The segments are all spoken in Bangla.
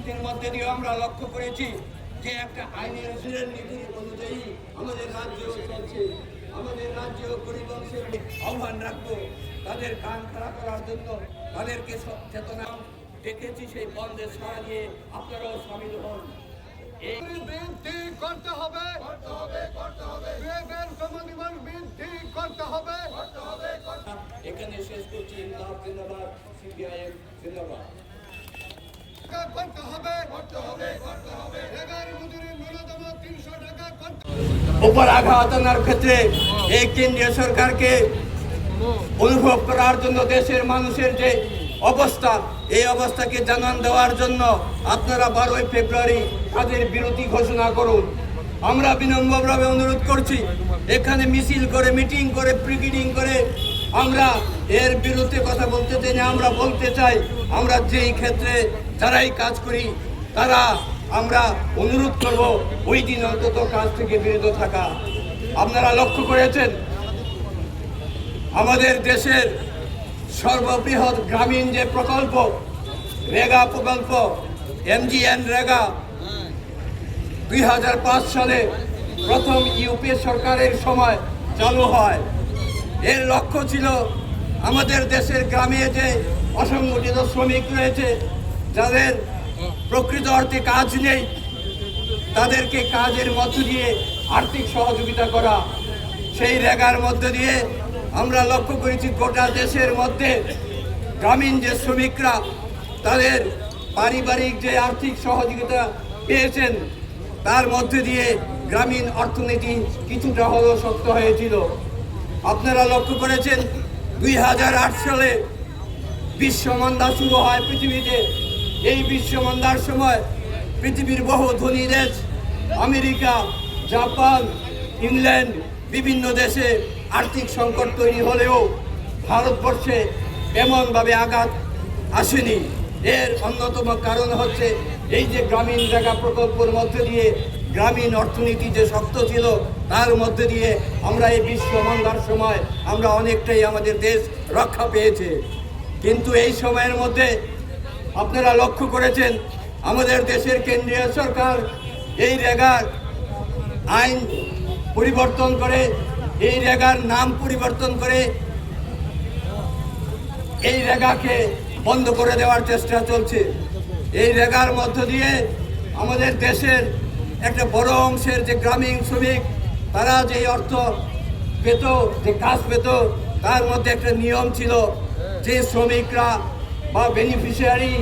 পরিস্থিতির মধ্যে দিয়ে আমরা লক্ষ্য করেছি যে একটা আইনের সুরের নীতি অনুযায়ী আমাদের রাজ্য চলছে। আমাদের রাজ্য পরিবংশের আহ্বান রাখব। তাদের কান খাড়া করার জন্য তাদেরকে চেতনা দেখেছি সেই বন্ধে সাড়া দিয়ে আপনারাও সামিল হন। বৃদ্ধি করতে হবে। বৃদ্ধি করতে হবে। এখানে শেষ করছি। জিন্দাবাদ সিপিআইএম জিন্দাবাদ। উপর আঘাত আনার ক্ষেত্রে এই কেন্দ্রীয় সরকারকে অনুভব করার জন্য দেশের মানুষের যে অবস্থা, এই অবস্থাকে জানান দেওয়ার জন্য আপনারা বারোই ফেব্রুয়ারি তাদের বিরতি ঘোষণা করুন। আমরা বিনম্রভাবে অনুরোধ করছি, এখানে মিছিল করে, মিটিং করে প্রিকিডিং করে আমরা এর বিরুদ্ধে কথা বলতে চাই না আমরা বলতে চাই আমরা যেই ক্ষেত্রে যারাই কাজ করি, তারা আমরা অনুরোধ করব ওই দিন অন্তত কাজ থেকে বিরত থাকা। আপনারা লক্ষ্য করেছেন, আমাদের দেশের সর্ববৃহৎ গ্রামীণ যে প্রকল্প, রেগা প্রকল্প, এমজিএন রেগা, দুই হাজার পাঁচ সালে প্রথম ইউপি সরকারের সময় চালু হয়। এর লক্ষ্য ছিল আমাদের দেশের গ্রামে যে অসংগঠিত শ্রমিক রয়েছে, যাদের প্রকৃত অর্থে কাজ নেই, তাদেরকে কাজের মধ্য দিয়ে আর্থিক সহযোগিতা করা। সেই রেগার মধ্য দিয়ে আমরা লক্ষ্য করেছি গোটা দেশের মধ্যে গ্রামীণ যে শ্রমিকরা, তাদের পারিবারিক যে আর্থিক সহযোগিতা পেয়েছেন, তার মধ্যে দিয়ে গ্রামীণ অর্থনীতি কিছুটা হলেও শক্ত হয়েছিল। আপনারা লক্ষ্য করেছেন, দুই হাজার আট সালে বিশ্বমন্দা শুরু হয় পৃথিবীতে। এই বিশ্বমন্দার সময় পৃথিবীর বহু ধনী দেশ, আমেরিকা, জাপান, ইংল্যান্ড, বিভিন্ন দেশে আর্থিক সংকট তৈরি হলেও ভারতবর্ষে এমনভাবে আঘাত আসেনি। এর অন্যতম কারণ হচ্ছে এই যে গ্রামীণ জায়গা প্রকল্পের মধ্যে দিয়ে গ্রামীণ অর্থনীতি যে শক্ত ছিল, তার মধ্যে দিয়ে আমরা এই বিশ্বমন্দার সময় আমরা অনেকটাই আমাদের দেশ রক্ষা পেয়েছে। কিন্তু এই সময়ের মধ্যে আপনারা লক্ষ্য করেছেন, আমাদের দেশের কেন্দ্রীয় সরকার এই রেগার আইন পরিবর্তন করে, এই রেগার নাম পরিবর্তন করে এই রেগাকে বন্ধ করে দেওয়ার চেষ্টা চলছে। এই রেগার মধ্য দিয়ে আমাদের দেশের একটা বড় অংশের যে গ্রামীণ শ্রমিক, তারা যে অর্থ পেত, যে কাজ পেত, তার মধ্যে একটা নিয়ম ছিল যে শ্রমিকরা বা বেনিফিশিয়ারি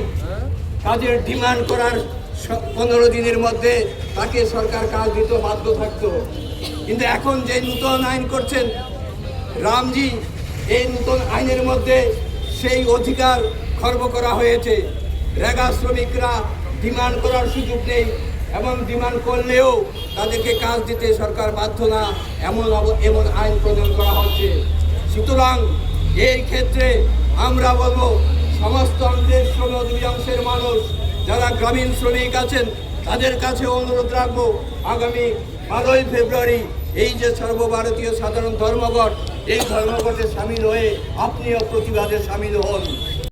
কাজের ডিমান্ড করার পনেরো দিনের মধ্যে তাকে সরকার কাজ দিতে বাধ্য থাকতো। কিন্তু এখন যে নূতন আইন করছেন রামজি, এই নূতন আইনের মধ্যে সেই অধিকার খর্ব করা হয়েছে। রেগা শ্রমিকরা ডিমান্ড করার সুযোগ নেই। এবং ডিমান্ড করলেও তাদেরকে কাজ দিতে সরকার বাধ্য না, এমন এমন আইন প্রণয়ন করা হচ্ছে। সুতরাং এই ক্ষেত্রে আমরা বলব, সমস্ত অংশের শ্রম দুই অংশের মানুষ, যারা গ্রামীণ শ্রমিক আছেন, তাদের কাছে অনুরোধ রাখব, আগামী বারোই ফেব্রুয়ারি এই যে সর্বভারতীয় সাধারণ ধর্মঘট, এই ধর্মঘটে সামিল হয়ে আপনিও প্রতিবাদে সামিল হন।